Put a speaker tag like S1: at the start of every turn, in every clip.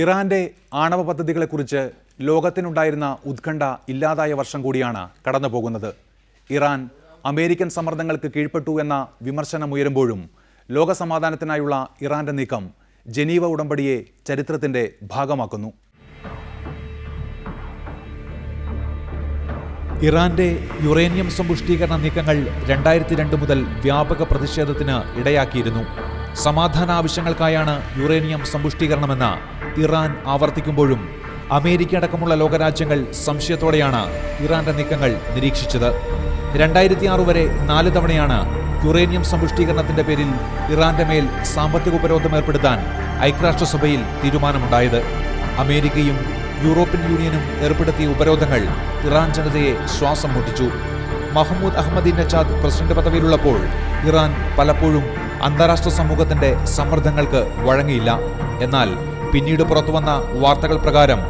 S1: ഇറാന്റെ ആണവ പദ്ധതികളെക്കുറിച്ച് ലോകത്തിനുണ്ടായിരുന്ന ഉത്കണ്ഠ ഇല്ലാതായ വർഷം കൂടിയാണ് കടന്നു പോകുന്നത് ഇറാൻ അമേരിക്കൻ സമ്മർദ്ദങ്ങൾക്ക് കീഴ്പ്പെട്ടു എന്ന വിമർശനമുയരുമ്പോഴും ലോകസമാധാനത്തിനായുള്ള ഇറാന്റെ നീക്കം ജനീവ ഉടമ്പടിയെ ചരിത്രത്തിന്റെ ഭാഗമാക്കുന്നു. ഇറാന്റെ യുറേനിയം സമ്പുഷ്ടീകരണ നീക്കങ്ങൾ രണ്ടായിരത്തി രണ്ട് മുതൽ വ്യാപക പ്രതിഷേധത്തിന് ഇടയാക്കിയിരുന്നു. സമാധാന ആവശ്യങ്ങൾക്കായാണ് യുറേനിയം സമ്പുഷ്ടീകരണമെന്ന് ഇറാൻ ആവർത്തിക്കുമ്പോഴും അമേരിക്ക അടക്കമുള്ള ലോകരാജ്യങ്ങൾ സംശയത്തോടെയാണ് ഇറാന്റെ നീക്കങ്ങൾ നിരീക്ഷിച്ചത്. രണ്ടായിരത്തി ആറ് വരെ നാല് തവണയാണ് യുറേനിയം സമ്പുഷ്ടീകരണത്തിന്റെ പേരിൽ ഇറാന്റെ മേൽ സാമ്പത്തിക ഉപരോധം ഏർപ്പെടുത്താൻ ഐക്യരാഷ്ട്രസഭയിൽ തീരുമാനമുണ്ടായത്. അമേരിക്കയും യൂറോപ്യൻ യൂണിയനും ഏർപ്പെടുത്തിയ ഉപരോധങ്ങൾ ഇറാൻ ജനതയെ ശ്വാസം മുട്ടിച്ചു. മഹ്മൂദ് അഹമ്മദിൻ നജാദ് പ്രസിഡന്റ് പദവിയിലുള്ളപ്പോൾ ഇറാൻ പലപ്പോഴും അന്താരാഷ്ട്ര സമൂഹത്തിന്റെ സമ്മർദ്ദങ്ങൾക്ക് വഴങ്ങിയില്ല. എന്നാൽ പിന്നീട് പുറത്തുവന്ന വാർത്തകൾ പ്രകാരം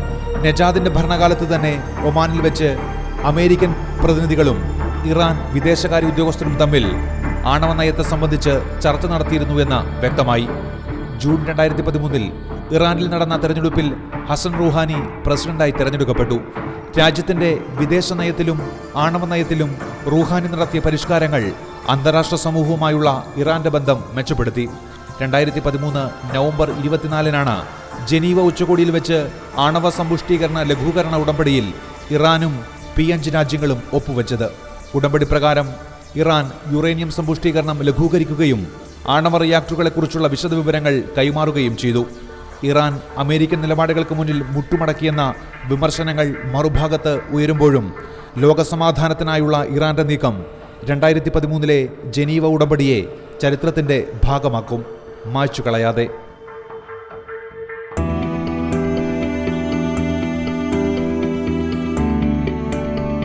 S1: നജാദിന്റെ ഭരണകാലത്ത് തന്നെ ഒമാനിൽ വെച്ച് അമേരിക്കൻ പ്രതിനിധികളും ഇറാൻ വിദേശകാര്യ ഉദ്യോഗസ്ഥരും തമ്മിൽ ആണവ നയത്തെ സംബന്ധിച്ച് ചർച്ച നടത്തിയിരുന്നുവെന്ന് വ്യക്തമായി. ജൂൺ രണ്ടായിരത്തി പതിമൂന്നിൽ ഇറാനിൽ നടന്ന തെരഞ്ഞെടുപ്പിൽ ഹസൻ റുഹാനി പ്രസിഡന്റായി തെരഞ്ഞെടുക്കപ്പെട്ടു. രാജ്യത്തിന്റെ വിദേശ നയത്തിലും ആണവ നയത്തിലും റുഹാനി നടത്തിയ പരിഷ്കാരങ്ങൾ അന്താരാഷ്ട്ര സമൂഹവുമായുള്ള ഇറാന്റെ ബന്ധം മെച്ചപ്പെടുത്തി. രണ്ടായിരത്തി പതിമൂന്ന് നവംബർ ഇരുപത്തിനാലിനാണ് ജനീവ ഉച്ചകോടിയിൽ വെച്ച് ആണവ സമ്പുഷ്ടീകരണ ലഘൂകരണ ഉടമ്പടിയിൽ ഇറാനും പി അഞ്ച് രാജ്യങ്ങളും ഒപ്പുവെച്ചത്. ഉടമ്പടി പ്രകാരം ഇറാൻ യുറേനിയം സമ്പുഷ്ടീകരണം ലഘൂകരിക്കുകയും ആണവ റിയാക്ടറുകളെക്കുറിച്ചുള്ള വിശദവിവരങ്ങൾ കൈമാറുകയും ചെയ്തു. ഇറാൻ അമേരിക്കൻ നിലപാടുകൾക്ക് മുന്നിൽ മുട്ടുമടക്കിയെന്ന വിമർശനങ്ങൾ മറുഭാഗത്ത് ഉയരുമ്പോഴും ലോകസമാധാനത്തിനായുള്ള ഇറാന്റെ നീക്കം രണ്ടായിരത്തി പതിമൂന്നിലെ ജനീവ ഉടമ്പടിയെ ചരിത്രത്തിന്റെ ഭാഗമാക്കും. മായ്ച്ചു കളയാതെ